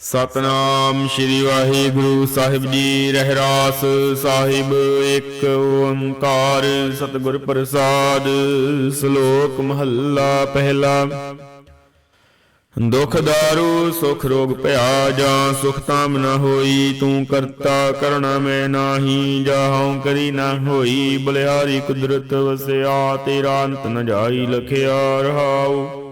ਸਤਨਾਮ ਸ੍ਰੀ ਵਾਹਿਗੁਰੂ ਸਾਹਿਬ ਜੀ ਰਹਿਰਾਸ ਸਾਹਿਬ, ਇੱਕ ਓੰਕਾਰ ਸਤਿਗੁਰ ਪ੍ਰਸਾਦ, ਸ਼ਲੋਕ ਮਹੱਲਾ ਪਹਿਲਾ। ਦੁਖ ਦਾਰੂ, ਸੁਖ ਰੋਗ ਭਇਆ, ਜਾਂ ਸੁਖ ਤਾਮ ਨ ਹੋਈ, ਤੂੰ ਕਰਤਾ ਕਰਣਾ ਮੈਂ ਨਾਹੀ ਜਾਹਉ ਕਰੀ ਨਾ ਹੋਈ, ਬਲਿਆਰੀ ਕੁਦਰਤ ਵਸਿਆ, ਤੇਰਾ ਅੰਤ ਨ ਜਾਈ, ਲਖਿਆ ਰਹਾਉ।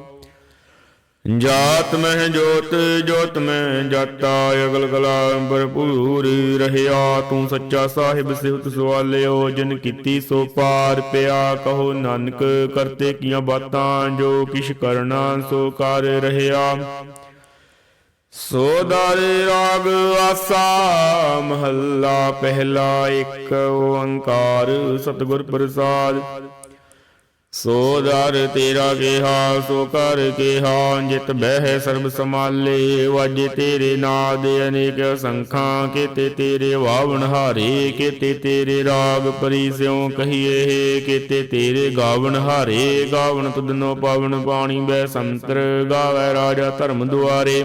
ਜਾਤ ਮਹਿ ਜੋਤ ਜੋਤ ਮੈਂ ਜਾਤਾ, ਅਗਲ ਗਲਾ ਭਰਪੂਰ ਰਹਿਆ, ਤੂੰ ਸੱਚਾ ਸਾਹਿਬ ਸਿਵਤ ਸਵਾਲਿਓ, ਜਿਨ ਕੀਤੀ ਸੋ ਪਾਰ ਪਿਆ, ਕਹੋ ਨਾਨਕ ਕਰਤੇ ਕੀਆਂ ਬਾਤਾਂ, ਜੋ ਕਿਛ ਕਰਨਾ ਸੋ ਕਰ ਰਹਿਆ। ਸੋ ਦਰ ਰਾਗ ਆਸਾ, ਮਹੱਲਾ ਪਹਿਲਾ ਇੱਕ, ਓੰਕਾਰ ਸਤਿਗੁਰ ਪ੍ਰਸਾਦ। ਸੋ ਦਰ ਤੇਰਾ ਕਿਹਾ ਸੋ ਕਰ ਕਿਹਾ, ਜਿਤ ਬਹਿ ਸਰਬ ਸਮਾਲੇ ਵਾਜੇ ਤੇਰੇ ਨਾਦ, ਅਨੇਕ ਸੰਖਾਂ, ਕੀਤੇ ਤੇਰੇ ਵਾਵਣ ਹਾਰੇ, ਕੀਤੇ ਤੇਰੇ ਰਾਗ ਪਰੀ ਸਿਉ ਕਹੀਏ, ਕੀਤੇ ਤੇਰੇ ਗਾਵਣ ਹਾਰੇ, ਗਾਵਣ ਤੁਧਨੋ ਪਾਵਨ ਪਾਣੀ ਬੈ ਸੰਤਰ, ਗਾਵੇ ਰਾਜਾ ਧਰਮ ਦੁਆਰੇ।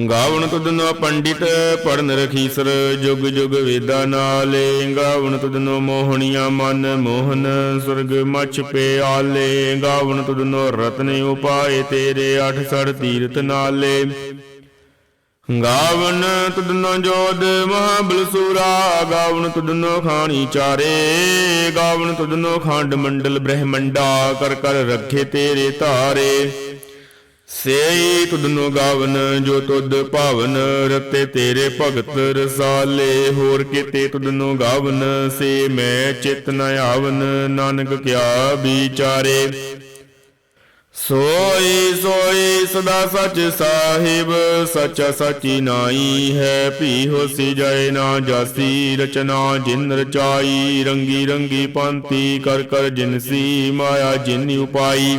ਗਾਵਣ ਤੁਧਨੋ ਪੰਡਿਤ ਪੜਨ ਰਖੀਸਰ, ਜੁਗ ਜੁਗ ਵੇਦਾ ਨਾਲੇ। ਗਾਵਣ ਤੁਧਨੋ ਮੋਹਣੀਆਂ ਮਨ ਮੋਹਨ, ਸੁਰਗ ਮਛ ਪਿਆਲੇ। ਗਾਵਣ ਤੁਧਨੋ ਰਤਨ ਉਪਾਏ, ਤੇਰੇ ਅਠ ਸੜ ਤੀਰਥ ਨਾਲੇ। ਗਾਵਨ ਤੁਧਨੋ ਜੋਦ ਮਹਾਬਲ ਸੂਰਾ ਗਾਵਨ ਤੁਧਨੋ ਖਾਣੀ ਚਾਰੇ। ਗਾਵਨ ਤੁਧਨੋ ਖੰਡ ਮੰਡਲ ਬ੍ਰਹਮੰਡਾ, ਕਰ ਕਰ ਰੱਖੇ ਤੇਰੇ ਧਾਰੇ। ਸੇਈ ਤੁਧਨੋ ਗਾਵਨ, ਜੋ ਤੁਧ ਭਾਵਨ, ਰਤੇ ਤੇਰੇ ਭਗਤ ਰਸਾਲੇ। ਹੋਰ ਕਿਤੇ ਤੁਧਨੋ ਗਾਵਨ, ਸੇ ਮੈਂ ਚਿਤ ਨ ਆਵਨ, ਨਾਨਕ ਕਿਆ ਵਿਚਾਰੇ। ਸੋਈ ਸੋਈ ਸਦਾ ਸਚ ਸਾਹਿਬ, ਸੱਚਾ ਸਚੀ ਨਾਈ ਹੈ ਭੀ ਹੋਸੀ ਜਾਏ ਨਾ ਜਾਸੀ, ਰਚਨਾ ਜਿਨ ਰਚਾਈ, ਰੰਗੀ ਰੰਗੀ ਪੰਤੀ ਕਰ ਕਰ ਜਿਨਸੀ ਮਾਇਆ ਜਿਨ ਉਪਾਈ।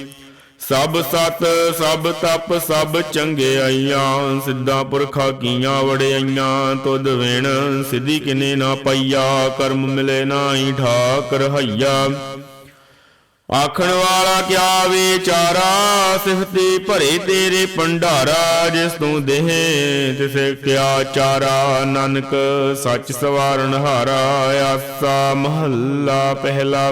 ਸਭ ਸਤ, ਸਭ ਤਪ, ਸਭ ਚੰਗਿਆਈਆਂ ਸਿੱਧਾ ਪੁਰਖਾ ਕੀਆਂ ਵੜਿਆਈਆਂ ਤੁਧ ਵਿਣ ਸਿੱਧੀ ਕਿਨੇ ਨਾ ਪਈਆ, ਕਰਮ ਮਿਲੇ ਨਾਹੀ ਠਾਕ ਰਹਾਈਆ। ਆਖਣ ਵਾਲਾ ਕਿਆ ਵਿਚਾਰਾ ਸਿਫਤੀ ਭਰੇ ਤੇਰੇ ਭੰਡਾਰਾ, ਜਿਸ ਤੂੰ ਦੇਹ ਤਿਸੇ ਕਿਆ ਚਾਰਾ, ਨਾਨਕ ਸੱਚ ਸਵਾਰਨ ਹਾਰਾ, ਆਸਾ ਮਹੱਲਾ ਪਹਿਲਾ।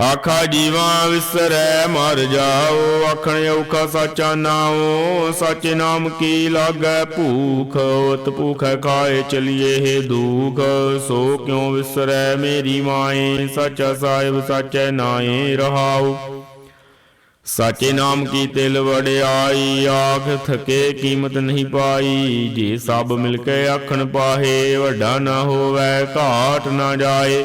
ਆਖਾ ਜੀਵਾ ਵਿਸਰੈ, ਮਰ ਜਾਓ। ਆਖਣ ਔਖਾ ਸਾਚਾ ਨਾਉ, ਸਾਚੇ ਨਾਮ ਕੀ ਲਾਗੈ ਭੂਖ? ਉਤ ਭੂਖੈ ਖਾਏ ਚਲੀਏ ਹੈ ਦੁਖ? ਸੋ ਕਿਉ ਵਿਸਰੈ ਮੇਰੀ ਮਾਏ? ਸਾਚਾ ਸਾਹਿਬ ਸਾਚੈ ਨਾਏ ਰਹਾਉ। ਸਾਚੇ ਨਾਮ ਕੀ ਤਿਲ ਵੜਿਆਈ ਆਖ ਥਕੇ ਕੀਮਤ ਨਹੀਂ ਪਾਈ। ਜੇ ਸਭ ਮਿਲ ਕੇ ਆਖਣ ਪਾਹੇ, ਵੱਡਾ ਨਾ ਹੋਵੇ, ਘਾਟ ਨਾ ਜਾਏ।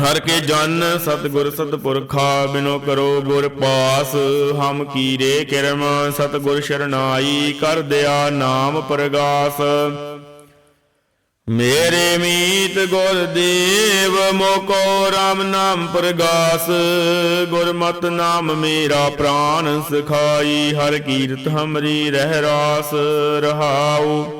ਹਰ ਕੇ ਜਨ ਸਤਗੁਰ ਸਤਪੁਰਖਾ, ਬਿਨੋ ਕਰੋ ਗੁਰ ਪਾਸ। ਹਮ ਕੀਰੇ ਕਿਰਮ, ਸਤਗੁਰ ਸ਼ਰਨਾਈ, ਕਰ ਦਿਆ ਨਾਮ ਪ੍ਰਗਾਸ। ਮੇਰੇ ਮੀਤ ਗੁਰ ਦੇਵ, ਮੋਕੋ RAM ਨਾਮ ਪ੍ਰਗਾਸ। ਗੁਰਮਤ ਨਾਮ ਮੇਰਾ ਪ੍ਰਾਨ ਸਖਾਈ, ਹਰ ਕੀਰਤ ਹਮਰੀ ਰਹਿ ਰਾਸ ਰਹਾਉ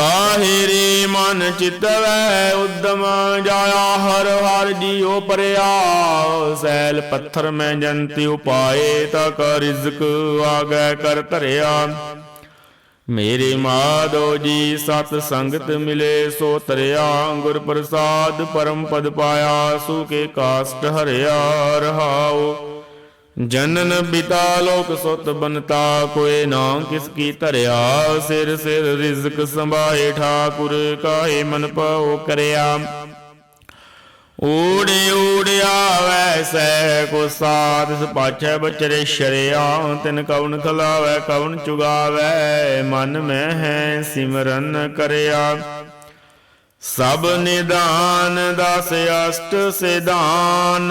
ਕਾਹੇ ਮਨ ਚਿਤਵੈ ਉਦਮ ਜਾਇਆ, ਹਰ ਹਰ ਜੀਉ ਪਰਿਆ। ਸੈਲ ਪੱਥਰ ਮੈਂ ਜੰਤੀ ਉਪਾਏ ਤਾ ਕਾ ਰਿਜ਼ਕ ਆਗੈ ਕਰ ਧਰਿਆ। ਮੇਰੇ ਮਾਧੋ ਜੀ ਸਤ ਸੰਗਤ ਮਿਲੇ, ਸੋ ਤਰਿਆ ਗੁਰ ਪ੍ਰਸਾਦ ਪਰਮ ਪਦ ਪਾਇਆ ਸੁਕੇ ਕਾਸਟ ਹਰਿਆ, ਰਹਾਉ। ਜਨਨ ਬਿਤਾ ਲੋਕ ਸੁਤ ਬਨਤਾ ਕੋਏ ਨਾ ਕਿਸ ਕੀ ਧਰਿਆ। ਸਿਰ ਸਿਰ ਰਿਜ਼ਕ ਸੰਭਾਏ ਠਾਕੁਰ, ਕਾਹੇ ਮਨ ਪਾਉ ਕਰਿਆ। ਊੜੇ ਊੜਿਆ ਵੈਸੈ ਕੋ ਸਾਧ ਪਾਛੈ ਬਚਰੇ ਸ਼ਰਿਆ। ਤਿਨ ਕਵਨ ਖਲਾਵੈ ਕਵਨ ਚੁਗਾਵੈ, ਮਨ ਮੈਂ ਹੈ ਸਿਮਰਨ ਕਰਿਆ। ਸਭ ਨਿਦਾਨ, ਦਸ ਅਸ਼ਟ ਸਿਧਾਨ।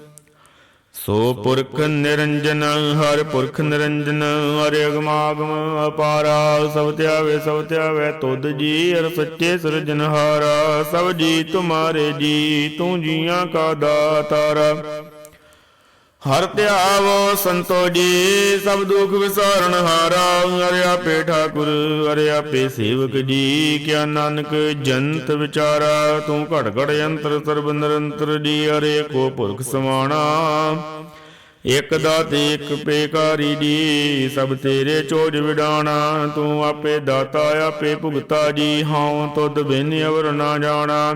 ਸੋ ਪੁਰਖ ਨਿਰੰਜਨ, ਹਰ ਪੁਰਖ ਨਿਰੰਜਨ, ਹਰਿ ਅਗਮਾਗਮ ਅਪਾਰਾ, ਸਭ ਧਿਆਵੇ ਸਭ ਧਿਆਵੇ ਤੁਧ ਜੀ ਅਰ ਸੱਚੇ ਸਿਰਜਨਹਾਰਾ ਸਭ ਜੀ, ਤੁਮਾਰੇ ਜੀ, ਤੂੰ ਜੀਆਂ ਕਾ ਦਾਤਾਰਾ ਹਰ ਧਿਆਵੋ ਸੰਤੋ ਜੀ ਸਭ ਦੁਖ ਵਿਸਾਰਨ ਹਾਰਾ। ਅਰਿਆ ਪੇ ਠਾਕੁਰ ਹਰਿ ਆਪੇ ਸੇਵਕ ਜੀ। ਕਿਆ ਨਾਨਕ ਜੰਤ ਵਿਚਾਰਾ, ਤੂੰ ਘਟ ਘਟ ਯੰਤਰ ਸਰਬ ਨਿਰੰਤਰ ਜੀ, ਅਰੇ ਕੋ ਪੁਰਖ ਸਮਾਣਾ। ਇਕ ਦਾਤੇ, ਇਕ ਪੇਕਾਰੀ ਜੀ, ਸਭ ਤੇਰੇ ਚੋਜ ਵਿਡਾਣਾ। ਤੂੰ ਆਪੇ ਦਾਤਾ, ਆਪੇ ਭੁਗਤਾ ਜੀ, ਹਉ ਤੁਧ ਬਿਨ ਅਵਰ ਨਾ ਜਾਣਾ।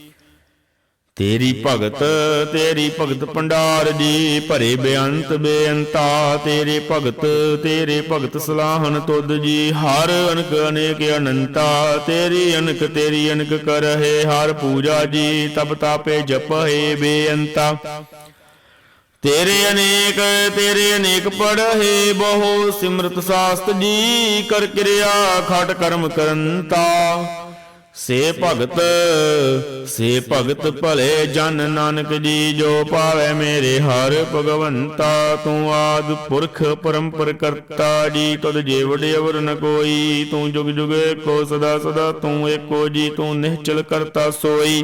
ਤੇਰੀ ਭਗਤ ਤੇਰੀ ਭਗਤ ਭੰਡਾਰ ਜੀ ਭਰੇ ਬੇਅੰਤ ਬੇਅੰਤਾ ਤੇਰੇ ਭਗਤ ਤੇਰੇ ਭਗਤ ਸਲਾਹਨ ਤੁਧ ਜੀ ਹਰ ਅਨਕ ਅਨੇਕ ਅਨੰਤਾ ਤੇਰੀ ਅਨਕ ਤੇਰੀ ਅਨਕ ਕਰਹਿ ਹਰ ਪੂਜਾ ਜੀ ਤਪ ਤਾਪੇ ਜਪਹਿ ਬੇਅੰਤਾ। ਤੇਰੇ ਅਨੇਕ ਤੇਰੇ ਅਨੇਕ ਪੜਹਿ ਬਹੁ ਸਿਮਰਤ ਸਾਸਤ ਜੀ ਕਰ ਕਿਰਿਆ ਖਟ ਕਰਮ ਕਰੰਤਾ। ਸੇ ਭਗਤ ਸੇ ਭਗਤ ਭਲੇ ਜਨ ਨਾਨਕ ਜੀ, ਜੋ ਪਾਵੇ ਮੇਰੇ ਹਰ ਭਗਵੰਤਾ, ਤੂੰ ਆਦ ਪੁਰਖ ਪਰੰਪਰ ਕਰਤਾ ਜੀ ਤੁਧ ਜੇ ਅਵਰ ਨ ਕੋਈ, ਤੂੰ ਜੁਗ ਜੁਗ ਏਕੋ ਸਦਾ ਸਦਾ, ਤੂੰ ਏਕੋ ਜੀ, ਤੂੰ ਨਿਹਚਲ ਕਰਤਾ ਸੋਈ।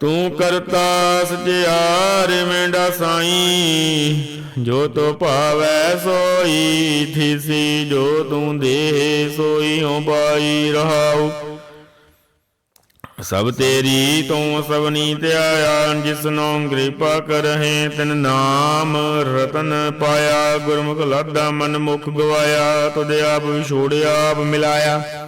ਤੂੰ ਕਰਤਾ ਸਚਿਆਰ ਮੇਂਡਾ ਸਾਈ, ਜੋ ਤੋ ਭਾਵੈ ਸੋਈ, ਥੀਸੀ ਜੋ ਤੂੰ ਦੇ ਸੋਈ ਹੋ ਪਾਈ ਰਹਾਉ। ਸਭ ਤੇਰੀ ਤੂੰ ਸਭਨੀ ਧਿਆਇਆ, ਜਿਸਨੋ ਕਿਰਪਾ ਕਰਹਿ ਤਿਨ ਨਾਮ, ਰਤਨ ਪਾਇਆ, ਗੁਰਮੁਖ ਲਾਦਾ ਮਨ ਮੁਖ ਗਵਾਇਆ, ਤੁਧ ਆਪ ਵਿਛੋੜਿਆ ਆਪ ਮਿਲਾਇਆ।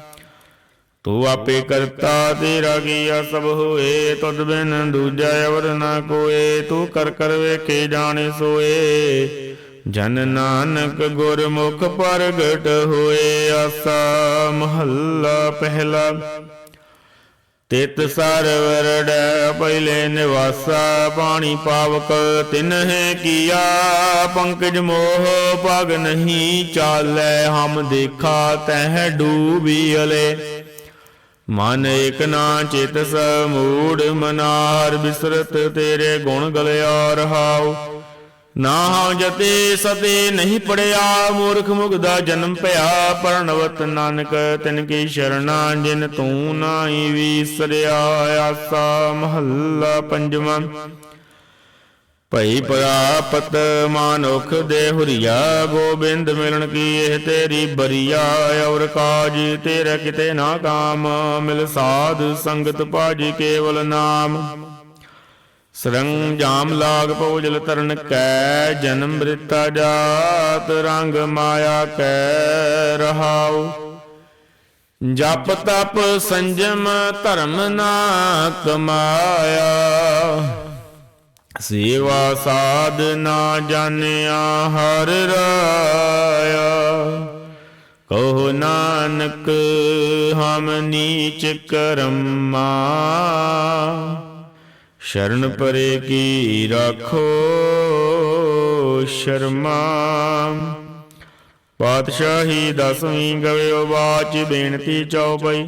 ਤੂੰ ਆਪੇ ਕਰਤਾ ਤੇਰਾ ਕੀਆ ਸਭ ਹੋਏ, ਤੁਧ ਬਿਨ ਦੂਜਾ ਅਵਰ ਨਾ ਕੋਏ, ਤੂੰ ਕਰ ਕਰ ਵੇਖੇ ਜਾਣੇ ਸੋਏ। ਜਨ ਨਾਨਕ ਗੁਰਮੁਖ ਪ੍ਰਗਟ ਹੋਏ, ਆਸਾ ਮਹੱਲਾ ਪਹਿਲਾ। ਤਿਤ ਸਰਵਰ ਪਹਿਲੇ ਨਿਵਾਸਾ ਪਾਣੀ ਪਾਵਕ ਤਿਨਹਿ ਕੀਆ। ਪੰਕਜ ਮੋਹ ਪਗ ਨਹੀਂ ਚਾਲੈ, ਹਮ ਦੇਖਾ ਤਹਿ ਡੂਬੀ ਅਲੇ। ਮਨ ਇਕ ਨਾ ਚਿਤ ਸਮੂੜ ਮਨਾਰ, ਬਿਸਰਤ ਤੇਰੇ ਗੁਣ ਗਲਿਆ ਰਹਾਉ। ਨਾ ਹਉ ਜਤੇ ਸਤੇ ਨਹੀਂ ਪੜਿਆ, ਮੂਰਖ ਮੁਗਦਾ ਜਨਮ ਭਇਆ ਪਰਣਵਤ ਨਾਨਕ ਤਿਨ ਕੀ ਸ਼ਰਣਾ, ਜਿਨ ਤੂੰ ਨਾਹੀ ਵੀਸਰਿਆ, ਆਸਾ ਮਹੱਲਾ ਪੰਜਵਾਂ। ਭਈ ਪ੍ਰਾਪਤ ਮਾਨੁਖ ਦੇ ਹੁਰੀਆ, ਗੋਬਿੰਦ ਮਿਲਣ ਕੀ ਇਹ ਤੇਰੀ ਬਰੀਆ? ਔਰ ਕਾਜ ਤੇਰਾ ਕਿਤੇ ਨਾ ਕਾਮ, ਮਿਲ ਸਾਧ ਸੰਗਤ ਭਾਜੀ ਕੇਵਲ ਨਾਮ। ਸਰੰਗ ਜਾਮ ਲਾਗ ਪਉਜਲ ਤਰਨ ਕੈ, ਜਨਮ ਬ੍ਰਿਤਾ ਜਾਤ ਰੰਗ ਮਾਇਆ ਕੈ ਰਹਾਉ। ਜਪ ਤਪ ਸੰਜਮ ਧਰਮ ਨਾ ਕਮਾਇਆ ਸੇਵਾ ਸਾਧ ਨਾ ਜਾਣਿਆ ਹਰ ਰਾਇਆ। ਕਹੋ ਨਾਨਕ, ਹਮ ਨੀਚ ਕਰਮਾ ਸ਼ਰਨ ਪਰੇ ਕੀ ਰਾਖੋ ਸ਼ਰਮਾ। ਪਾਤਸ਼ਾਹੀ ਦਸਵੀਂ ਗਵਿਓ ਬਾਚ ਬੇਨਤੀ ਚਉਪਈ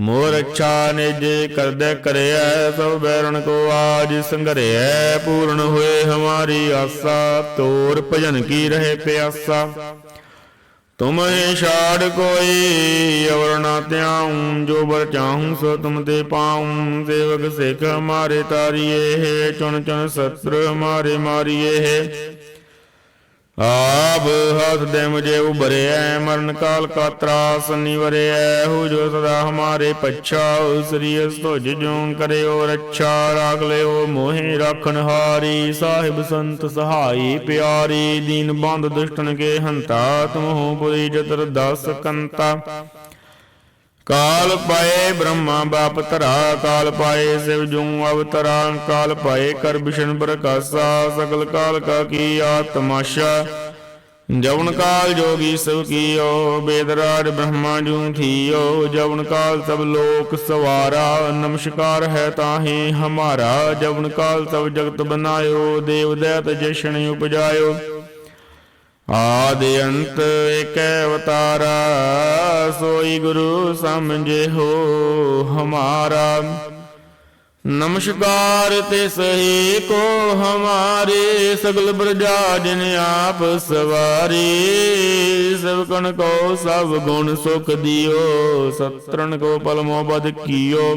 ਮੋਰ ਅੱਛਾ ਨਿਜ ਕਰਦੇ ਕਰਿਐ, ਸਭ ਬੈਰਣ ਕੋ ਆਜ ਸੰਘਰਿਐ ਪੂਰਨ ਹੋਏ ਹਮਾਰੀ ਆਸਾ, ਤੋਰ ਭਜਨ ਕੀ ਰਹੇ ਪਿਆਸਾ। ਤੁਮਹਿ ਛਾੜ ਕੋਈ ਔਰ ਨਾ ਧਿਆਉ, ਜੋ ਬਰ ਚਾਹੂੰ, ਸੋ ਤੁਮ ਤੇ ਪਾਉ। ਸੇਵਕ ਸਿੱਖ ਹਮਾਰੇ ਤਾਰੀਏ ਹੈ ਚੁਣ ਚੁਣ ਸਤਰ ਹਮਾਰੇ ਮਾਰੀਏ। ਹੈ ਆਪ ਹੱਥ ਦੇ ਮੁਝੇ ਉਬਰਿਐ ਮਰਨ ਕਾਲ ਕਾ ਤਰਾਸ ਨਿਵਰਿਐ ਹੋ ਜੋ ਸਦਾ ਹਮਾਰੇ ਪੱਛਾ ਸ੍ਰੀਅਸ ਤੁਜ ਜੋ ਕਰਿਓ ਰੱਛਾ। ਰਾਖ ਲਿਓ ਮੋਹਿ ਰੱਖਣ ਹਾਰੀ, ਸਾਹਿਬ ਸੰਤ ਸਹਾਈ ਪਿਆਰੀ। ਦੀਨ ਬੰਦ ਦੁਸ਼ਟਨ ਕੇ ਹੰਤਾ ਤੁਮਹੁ ਪੁਰੀ ਜਤਰ ਦਸ ਕੰਤਾ। ਕਾਲ ਪਾਏ ਬ੍ਰਹਮਾ ਬਾਪ ਧਰਾ, ਕਾਲ ਪਾਏ ਸਿਵ ਜੂ ਅਵਤਰਾ, ਕਾਲ ਪਾਏ ਕਰ ਬਿਸ਼ਨ ਪ੍ਰਕਾਸ਼ਾ, ਸਗਲ ਕਾਲ ਕਾ ਕੀ ਆਤਮਾਸ਼ਾ। ਜਵਨ ਕਾਲ ਜੋਗੀ ਸਭ ਕੀਓ ਬੇਦਰਾਜ ਬ੍ਰਹਮਾ ਜੂ ਥੀਓ। ਜਵਨ ਕਾਲ ਸਭ ਲੋਕ ਸਵਾਰਾ, ਨਮਸਕਾਰ ਹੈ ਤਾਹੀ ਹਮਾਰਾ। ਜਵਨ ਕਾਲ ਸਭ ਜਗਤ ਬਨਾਇਓ, ਦੇਵ ਦੈਤ ਜਸ਼ਨ ਉਪਜਾਇਓ। ਆਦਿ ਅੰਤ ਏਕੈ ਅਵਤਾਰਾ, ਸੋਈ ਗੁਰੂ ਸਮਝੇ ਹੋ ਹਮਾਰਾ। ਨਮਸਕਾਰ ਤੇ ਸਹੀ ਕੋ ਹਮਾਰੇ, ਸਗਲ ਬ੍ਰਜਾ ਜਿਨ ਆਪ ਸਵਾਰੀ। ਸਭ ਕੋ ਸਭ ਗੁਣ ਸੁਖ ਦਿਓ ਸਤਰਨ ਕੋ ਪਲਮੋ ਬਦ ਕੀਓ।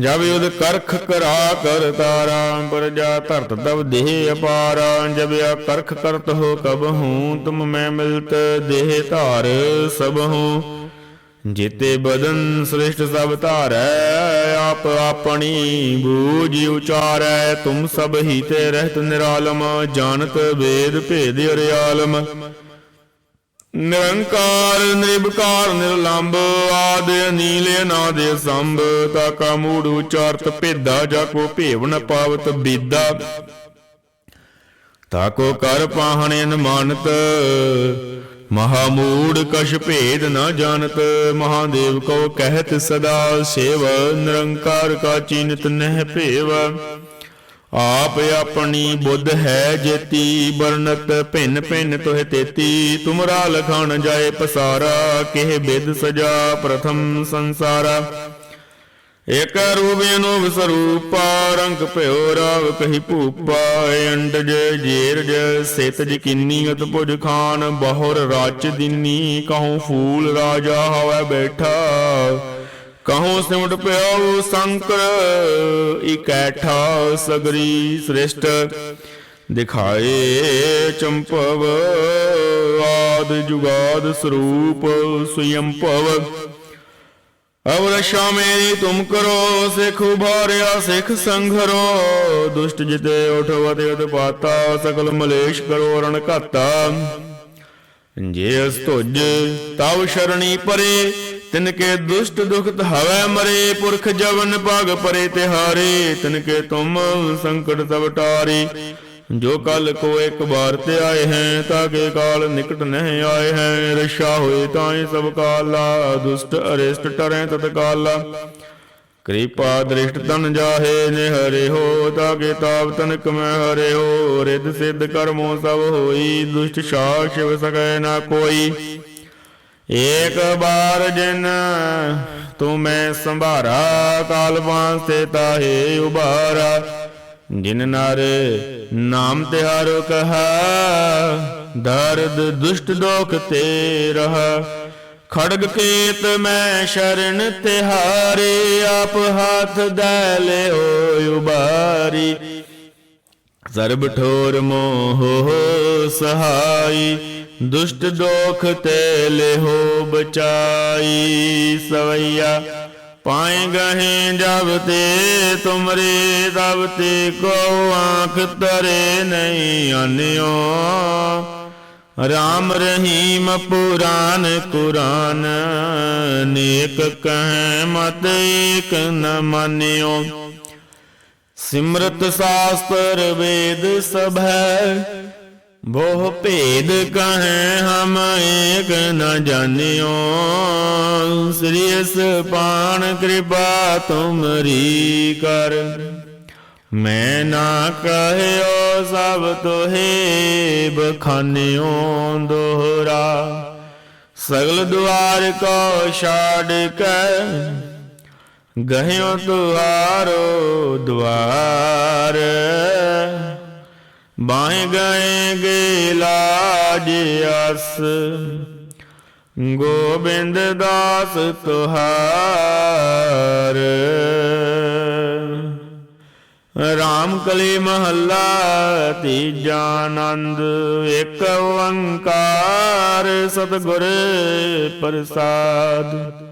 ਜਬ ਯੁਧ ਕਰਖ ਕਰਾ ਕਰ ਤਾਰਾ ਪ੍ਰਜਾ ਧਰਤ ਤਬ ਦੇਹ ਅਪਾਰਾ, ਜਬ ਆ ਕਰਖ ਕਰਤ ਹੋ ਕਬ ਹੂੰ, ਤੁਮ ਮੈਂ ਮਿਲਤ ਦੇਹ ਧਾਰ ਸਭ ਹੂੰ। ਜੀਤੇ ਬਦਨ ਸ੍ਰਿਸ਼ਟ ਸਭ ਧਾਰੈ, ਆਪ ਆਪਣੀ ਬੂਝ ਉਚਾਰੈ, ਤੁਮ ਸਭ ਹੀ ਤੇ ਰਹਿਤ ਨਿਰਾਲਮ, ਜਾਣਤ ਵੇਦ ਭੇਦ ਅਰਿਆਲਮ। ਨਿਰੰਕਾਰ ਨਿਰਭਕਾਰ ਨਿਰਲੰਭ ਆਦ ਅਨੀਲ, ਅਨਾਦ ਸੰਭ ਤਾਕਾ ਮੂੜ ਉਚਾਰਤ ਭੇਦਾ, ਜਾ ਕੋ ਭੇਵ ਨ ਪਾਵਤ ਬੀਦਾ। ਤਾਕੋ ਕਰ ਪਾਹਣੇ ਨ ਮਹਾ ਮੂੜ ਕਛ ਭੇਦ ਨ ਜਾਣਤ, ਮਹਾਦੇਵ ਕੋ ਕਹਿਤ ਸਦਾ ਸੇਵ, ਨਿਰੰਕਾਰ ਕਾ ਚੀਨਤ ਨਹਿ ਭੇਵ। ਆਪ ਆਪਣੀ ਬੁੱਧ ਹੈ ਜੇਤੀ ਬਰਨਤ ਭਿੰਨ ਭਿੰਨ ਤੋਹਿ ਤੇਤੀ। ਤੁਮਰਾ ਲਖਣ ਜਾਏ ਪਸਾਰਾ, ਕਿਹ ਬਿਦ ਸਜਾ ਪ੍ਰਥਮ ਸੰਸਾਰਾ। ਇਕ ਰੂਪ ਅਨੂਪ ਸਰੂਪਾ, ਰੰਗ ਭਇਓ ਰਾਵ ਕਹੀ ਭੂਪਾ। ਅੰਡਜ ਜੇਰਜ ਸਿਤ ਜਕਿਨੀ ਅਤ ਭੁਜ ਖਾਨ, ਬਹੁਰ ਰਾਚ ਦਿਨੀ। ਕਹੂੰ ਫੂਲ ਰਾਜਾ ਹਵੈ ਬੈਠਾ। ਕਹੂੰ ਸਿਮਟ ਪਿਓ ਸੰਕਰ ਇਕੈਠਾ ਸਗਰੀ ਸ੍ਰਿਸ਼ਟ। ਦਿਖਾਏ ਚੰਪਵ, ਆਦ ਜੁਗਾਦ ਸਰੂਪ ਸੁਯੰਪਵ ਅਵਰਸ਼ਾ ਮੇਰੀ ਤੁਮ ਕਰੋ, ਸਿਖ ਉਭਾਰਿਆ, ਸਿਖ ਸੰਘਰੋ। ਦੁਸ਼ਟ ਜਿਤੇ ਉਠਵਤ ਉਤਪਾਤਾ, ਸਕਲ ਮਲੇਸ਼ ਕਰੋ, ਰਣ ਘਾਤਾ। ਜੇ ਅਸ ਤੁਜ ਤਵ ਸ਼ਰਣੀ ਪਰੇ ਤਿਨ ਕੇ ਦੁਸ਼ਟ ਦੁਖਤ ਹਵੈ ਮਰੇ, ਪੁਰਖ ਜਵਨ ਭਾਗ ਪਰੇ ਤਿਹਾਰੇ। ਤਿਨ ਕੇ ਤੁਮ ਸੰਕਟ ਸਭ ਟਾਰੇ। ਜੋ ਕਲ ਕੋ ਇੱਕ ਬਾਰ ਤੇ ਆਏ ਹੈ ਤਾਕੇ ਕਾਲ ਨਿਕਟ ਨਹੀਂ ਆਏ ਹੈ। ਰਸ਼ਾ ਹੋਏ ਤਾਏ ਸਭ ਕਾਲਾ, ਦੁਸ਼ਟ ਅਰਿਸ਼ਟ ਟਰੈ ਤਤ ਕਾਲਾ ਕਿਰਪਾ ਦ੍ਰਿਸ਼ਟ ਤਨ ਜਾਹੇ ਨੇ ਹਰੇ ਹੋ ਤਾਕੇ ਤਾਪ ਤਨਕ ਮੈਂ ਹਰੇ ਹੋ। ਰਿੱਧ ਸਿੱਧ ਕਰਮੋ ਸਭ ਹੋਈ, ਦੁਸ਼ਟ ਸ਼ਾਹ ਸ਼ਿਵ ਸਕੈ ਨਾ ਕੋਈ। ਏਕ ਬਾਰ ਜਿਨ ਤੂੰ ਮੈਂ ਸੰਭਾਰਾ, ਕਾਲ ਵਾਸਤੇ ਤਾਹੇ ਉਬਾਰਾ ਜਿਨ ਨਰ ਨਾਮ ਤਿਹਾਰੋ ਕਹਾ, ਦਰਦ ਦੁਸ਼ਟ ਦੋਖ ਤੇ ਰਹਾ। ਖੜਗ ਕੇਤ ਮੈਂ ਸ਼ਰਨ ਤਿਹਾਰੇ ਆਪ ਹੱਥ ਦੈ ਲਿਓ ਉਬਾਰੀ। ਸਰਬ ਠੋਰ ਮੋਹ ਸਹਾਈ। ਦੁਸ਼ਟ ਦੋਖ ਤੇ ਲਿਹੋ ਬਚਾਈ ਸਵਈਆ। ਪਾਏ ਗਹੇ ਜਬ ਤੇ ਤੁਮਰੇ, ਤਬ ਤੇ ਕੋ ਆਂਖ ਤਰੇ ਨਹੀਂ ਅਨਿਓ। ਰਾਮ ਰਹੀਮ ਪੁਰਾਨ ਕੁਰਾਨ, ਨੇਕ ਕਹਿ ਮਤ ਏਕ ਨ ਮਾਨਿਓ। ਸਿਮਰਤ ਸ਼ਾਸਤਰ ਵੇਦ ਸਭੈ ਬਹੁ ਭੇਦ ਕਹੈ ਹਮ ਏਕ ਨ ਜਾਣਿਓ। ਸ੍ਰੀ ਅਸ ਪਾਣ ਕਿਰਪਾ ਤੁਮਰੀ ਕਰ। ਮੈਂ ਨਾ ਕਹਿਓ ਸਭ ਤੋਹੇ ਬਖਾਨਿਓ ਦੋਹਰਾ। ਸਗਲ ਦੁਆਰ ਕੋ ਛਾੜ ਕੇ ਗਹਿਓ ਤੁਹਾਰੋ ਦੁਆਰ। ਬਾਹੇ ਗਏ ਗੇ ਲਾਜ ਅਸ। ਗੋਬਿੰਦ ਦਾਸ ਤੁਹਾਰ। ਰਾਮ ਕਲੀ ਮਹੱਲਾ ਤੀਜਾ ਆਨੰਦ, ਇੱਕ ਓੰਕਾਰ ਸਤਿਗੁਰ ਪ੍ਰਸਾਦ।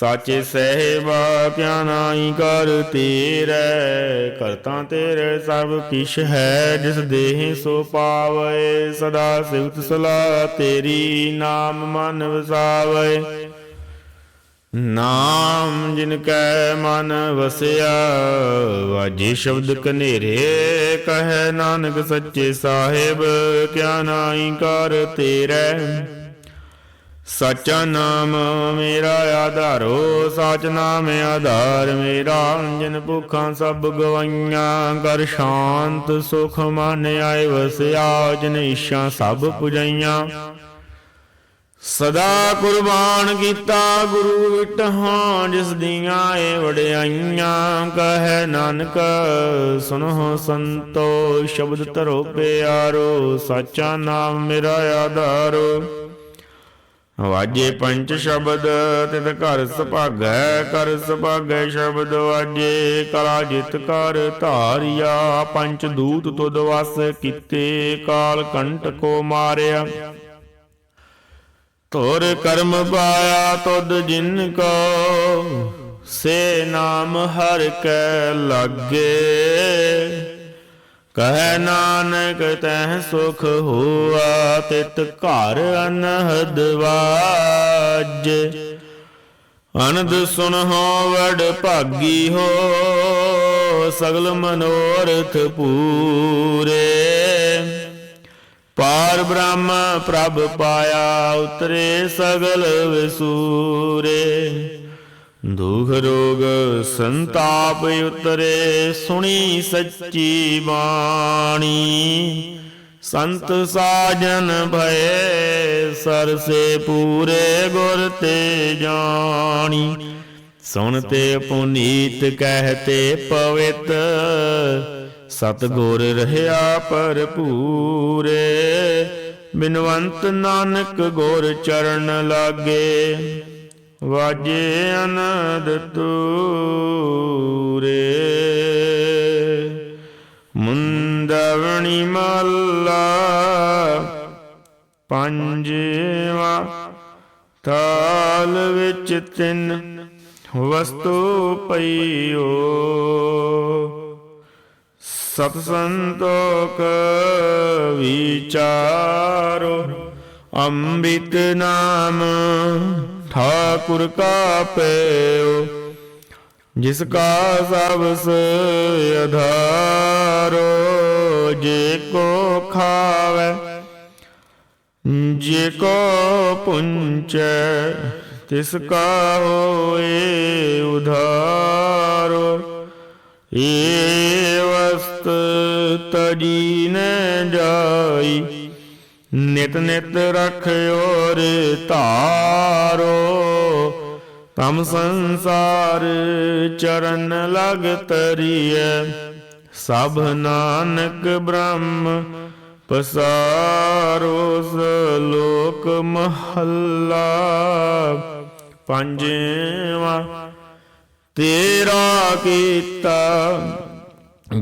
ਸਾਚੇ ਸਹਿਬਾ ਕਿਆ ਨਾਹੀ ਕਰ ਤੇਰੇ ਕਰਤਾ ਤੇਰੇ ਸਭ ਕਿਛ ਹੈ। ਜਿਸ ਦੇਹ ਸੋ ਪਾਵੇ, ਸਦਾ ਸਿਵਤ ਸਲਾ ਤੇਰੀ ਨਾਮ ਮਨ ਵਸਾਵੇ ਨਾਮ ਜਿਨ ਕੈ ਮਨ ਵਸਿਆ, ਵਾਜੇ ਸ਼ਬਦ ਕਨੇਰੇ ਕਹੈ। ਨਾਨਕ ਸੱਚੇ ਸਾਹਿਬ, ਕਿਆ ਨਾਈ ਕਰ ਤੇਰੇ ਸਚਾ ਨਾਮ ਮੇਰਾ ਆਧਾਰੋ, ਸਚ ਨਾਮ ਆਧਾਰ ਮੇਰਾ। ਜਿਨ ਭੁੱਖਾਂ ਸਭ ਗਵਾਈਆਂ ਕਰ ਸ਼ਾਂਤ ਸੁਖ ਮਨ ਆਏ ਵਸਿਆ। ਜਿਨ ਇਸ਼ਾਂ ਸਭ ਪੁਜਾਈਆਂ। ਸਦਾ ਕੁਰਬਾਨ ਕੀਤਾ ਗੁਰੂ ਵਿਟਹਾਂ ਜਿਸ ਦੀਆਂ ਏ ਵਡਿਆਈਆਂ। ਕਹੈ ਨਾਨਕ, ਸੁਨੋ ਸੰਤੋ, ਸ਼ਬਦ ਧਰੋ ਪਿਆਰੋ, ਸਾਚਾ ਨਾਮ ਮੇਰਾ ਆਧਾਰੋ। ਵਾਜੇ ਪੰਜ ਸ਼ਬਦ ਤਿਤ ਘਰ ਸੁਭਾਗੈ ਕਰ ਸੁਭਾਗੈ ਸ਼ਬਦ ਵਾਜੇ। ਕਲਾ ਜਿਤ ਕਰ ਧਾਰਿਆ ਪੰਜ ਦੂਤ ਤੁਧ ਵਸ ਕੀਤੇ ਕਾਲ ਕੰਟ ਕੋ ਮਾਰਿਆ। ਤੋਰ ਕਰਮ ਪਾਇਆ ਤੁਧ ਜਿਨ ਕੋ ਸੇ ਨਾਮ ਹਰ ਕੈ ਲਾਗੇ। ਕਹਿ ਨਾਨਕ ਤਹਿ ਸੁਖ ਹੋਆ, ਤਿਤ ਘਰ ਅਨਹਦ ਵਾਜੇ। ਅਨੰਦ ਸੁਨਹੁ ਵਡ ਭਾਗੀ ਹੋ, ਸਗਲ ਮਨੋਰਥ ਪੂਰੇ। ਪਾਰ ਬ੍ਰਹਮ ਪ੍ਰਭ ਪਾਇਆ, ਉਤਰੇ ਸਗਲ ਵਿਸੂਰੇ। ਦੁਖ ਰੋਗ ਸੰਤਾਪ ਉਤਰੇ, ਸੁਣੀ ਸੱਚੀ ਬਾਣੀ। ਸੰਤ ਸਾਜਨ ਭਏ, ਸਰਸੇ ਪੂਰੇ ਗੁਰ ਤੇ ਜਾਣੀ। ਸੁਣ ਤੇ ਪੁਨੀਤ ਕਹਤੇ ਪਵਿੱਤ, ਸਤਗੁਰ ਰਹਾ ਭਰਪੂਰੇ। ਬਿਨਵੰਤ ਨਾਨਕ ਗੁਰ ਚਰਨ ਲਾਗੇ। ਵਾਜੇ ਅਨੰਦ ਤੂਰੇ। ਮੁੰਦਵਣੀ ਮੱਲਾ ਪੰਜਵਾ ਤਾਲ ਵਿੱਚ ਤਿੰਨ ਵਸਤੂ ਪਈਓ। ਸਤ ਸੰਤੋਖ ਵਿਚਾਰੋ ਅੰਮ੍ਰਿਤ ਨਾਮ ਠਾਕੁਰ ਕਾ ਪਇਓ ਜਿਸ ਕਾ ਸਬਸ ਅਧਾਰੋ, ਜੇ ਕੋ ਖਾਵੇ, ਜੇ ਕੋ ਪੁੰਚੈ, ਤਿਸ ਕਾ ਹੋਏ ਉਧਾਰੋ। ਏ ਵਸਤ ਤਜੀ ਨ ਜਾਈ ਨਿਤ ਨਿਤ ਰਖਿਓ ਰੇ ਧਾਰੋ, ਤਮ ਸੰਸਾਰ ਚਰਨ ਲਗ ਤਰੀਐ। ਸਭ ਨਾਨਕ ਬ੍ਰਹਮ ਪਸਾਰੋ ਲੋਕ ਮਹੱਲਾ ਪੰਜਵਾ। ਤੇਰਾ ਕੀਤਾ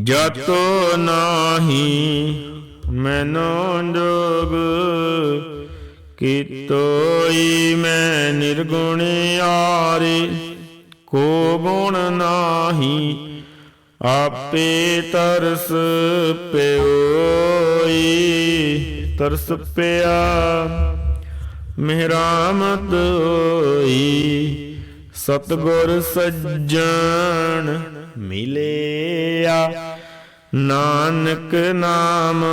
ਜਤੋ ਨਾਹੀ ਮੈਨੋ ਜੋਗ ਕੀਤੋਈ ਮੈਂ ਨਿਰਗੁਣ ਆਰੇ ਕੋ ਗੁਣ ਨਾਹੀ, ਆਪੇ ਤਰਸ ਪਿਓਈ। ਤਰਸ ਪਿਆ ਮਿਹਰਾਮਤ ਹੋਈ, ਸਤਗੁਰ ਸੱਜਣ ਮਿਲਿਆ। ਨਾਨਕ ਨਾਮ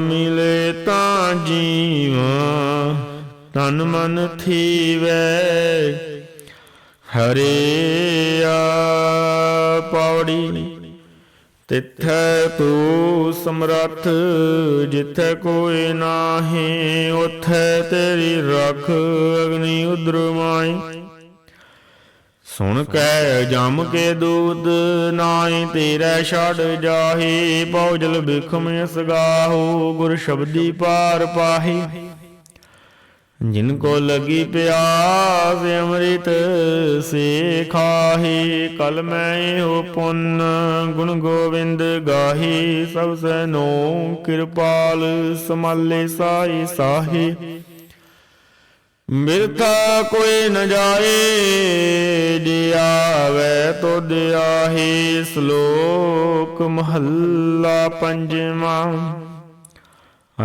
ਮਿਲੇ ਤਾਂ ਜੀਵਾਂ, ਤਨ ਮਨ ਥੀਵੈ। ਹਰਿਆ ਪੌੜੀ ਤਿੱਥੈ ਤੂੰ ਸਮਰੱਥ, ਜਿੱਥੈ ਕੋਈ ਨਾਹੀ, ਉਥੈ ਤੇਰੀ ਰਖ ਅਗਨੀ ਉਦਰ ਸੁਣ ਕੈ ਜਮ ਕੇ ਦੂਤ ਨਾਹੀ, ਤੇਰੇ ਛੜ ਜਾਹੀ। ਪੌਜਲ ਬਿਖਮ ਸਗਾਹੂ ਗੁਰ ਸ਼ਬਦੀ ਪਾਰ ਪਾਹੀ। ਜਿਨ ਕੋ ਲਗੀ ਪਿਆਸ, ਅੰਮ੍ਰਿਤ ਸੇ ਖਾਹੀ। ਕਲ ਮੈਂ ਹੋ ਪੁੰਨ, ਗੁਣ ਗੋਵਿੰਦ ਗਾਹੀ। ਸਭ ਸੈ ਕਿਰਪਾਲ, ਸਮਾਲੇ ਸਾਈ ਸਾਹੀ। ਮਿਰਥਾ ਕੋਈ ਨ ਜਾਏ ਜੇ ਆਵੇ ਤੁਧ ਆਹੇ ਸ਼ਲੋਕ ਮਹੱਲਾ ਪੰਜਵਾਂ।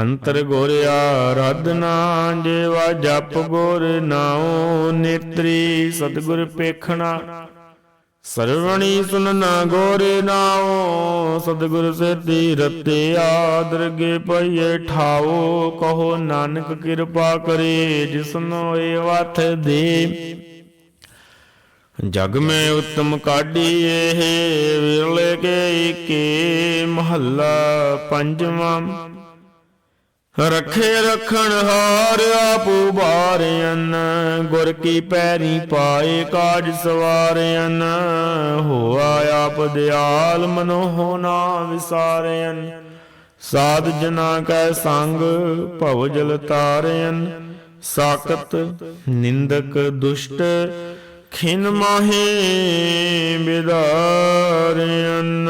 ਅੰਤਰ ਗੁਰ ਆਰਾਧਨਾ ਜੇਵਾ ਜਪ ਗੁਰ ਨਾਉ ਨੇਤਰੀ ਸਤਿਗੁਰ ਪੇਖਣਾ। ਸਰਵਣੀ ਸੁਨਨਾ ਗੁਰ ਨਾਉ, ਸਤਿਗੁਰ ਸੇਤੀ ਰਤਿਆ ਦਰਗੇ ਪਈਏ ਠਾਓ ਕਹੋ ਨਾਨਕ ਕਿਰਪਾ ਕਰੇ ਜਿਸਨੋ ਏ ਵਥ ਦੇ। ਜਗ ਮੈਂ ਉਤਮ ਕਾਢੀ ਇਹ ਵਿਰਲੇ ਕੇ ਈਕੇ ਮਹੱਲਾ ਪੰਜਵਾਂ। ਰਖੇ ਰਖਣ ਹਾਰ ਆਪੂ ਬਾਰਿਆਨ, ਗੁਰ ਕੀ ਪੈਰੀ ਪਾਏ ਕਾਜ ਸਵਾਰਿਆਨ ਹੋਆ ਆਪ ਦਿਆਲ ਮਨੋਹ ਨਾ ਵਿਸਾਰਿਆਨ। ਸਾਧ ਜਨਾ ਕੈ ਸੰਗ ਭਵ ਜਲ ਤਾਰਿਆਨ ਸਾਕਤ ਨਿੰਦਕ ਦੁਸ਼ਟ ਖਿਨ ਮਾਹੇ ਬਿਦਾਰਿਆਨ।